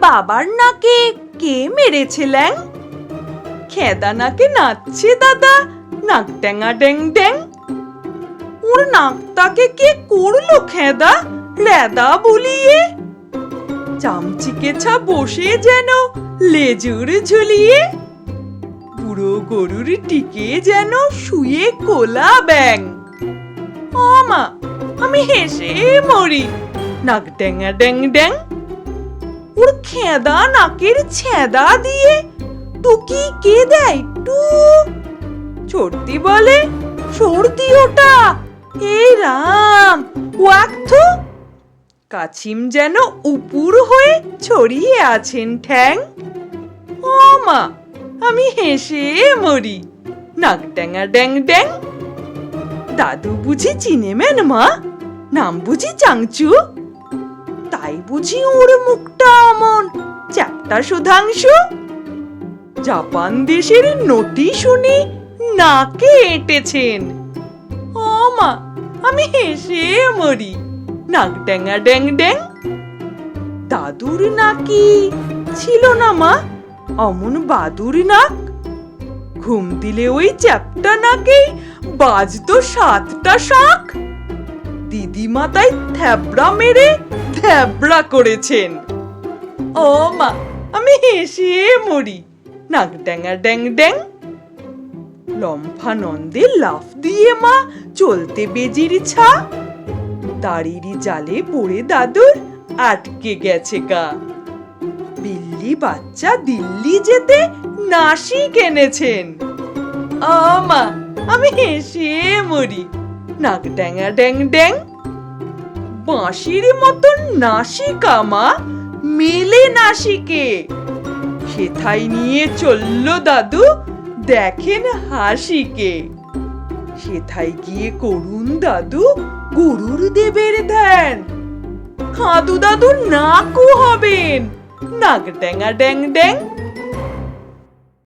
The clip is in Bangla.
বাবার নাকে কে মেরেছিলেন খেদা নাকে নাচছে দাদা, নাক ট্যাঙা ড্যাং ড্যাং। ওর নাকটাকে কে করল খেদা রেদা বলিয়ে? চামচিকে ছা বসে যেন লেজুর ঝুলিয়ে। বুড়ো গরুর টিকে যেন শুয়ে কোলা ব্যাং ও মা আমি হেসে মরি। নাক ড্যাঙা ড্যাং ড্যাং ওর খেদা, নাকের ছেদা দিয়ে টুকি কে দেয়? টু। চড়তি বলে, সর্দি ওটা। এই রাম ওয়াক্থু কাছিম যেন উপুর হয়ে ছড়িয়ে আছেন ঠ্যাং। ও মা, আমি হেসে মরি। নাক ড্যাঙা ড্যাং ড্যাং দাদু বুঝি চিনেমেন মা? নাম বুঝি চাংচু? তাই বুঝি ওর মুখটা অমন। চ্যাপ্টা সুধাংশু। জাপান দেশের নটি শুনি নাকে এঁটেছেন। মা, আমি হেসে মরি। নাক ড্যাঙা ড্যাং ড্যাং। দাদুর নাকি ছিল না মা? অমন বাদুর নাক। ঘুম দিলে ওই চ্যাপটা নাকেই বাজতো সাতটা শাক। দিদিমা তাই থ্যাবড়া মেরে থ্যাবড়া করেছেন। ও মা, আমি হেসে মরি। নাক ড্যাঙা ড্যাং ড্যাং। লম্ফা নন্দে লাফ দিয়ে মা, চলতে বেজির ছা। দাড়িরি জালে পড়ে দাদুর আটকে গেছে গা। বিল্লি বাচ্চা দিল্লি যেতে নাসি কেনেছেন আমা আমি হেসে মরি। নাক ড্যাঙা ড্যাং ড্যাং। বাঁশির মতন নাসিকা, মা। মেলে নাসিকে। সেথায় নিয়ে চলল দাদু, দেখেন হাসিকে। সেথায় গিয়ে করুন দাদু গরুর দেবের ধ্যান। খাদু দাদু নাকু হবেন। নাক ড্যাঙা ড্যাং ড্যাং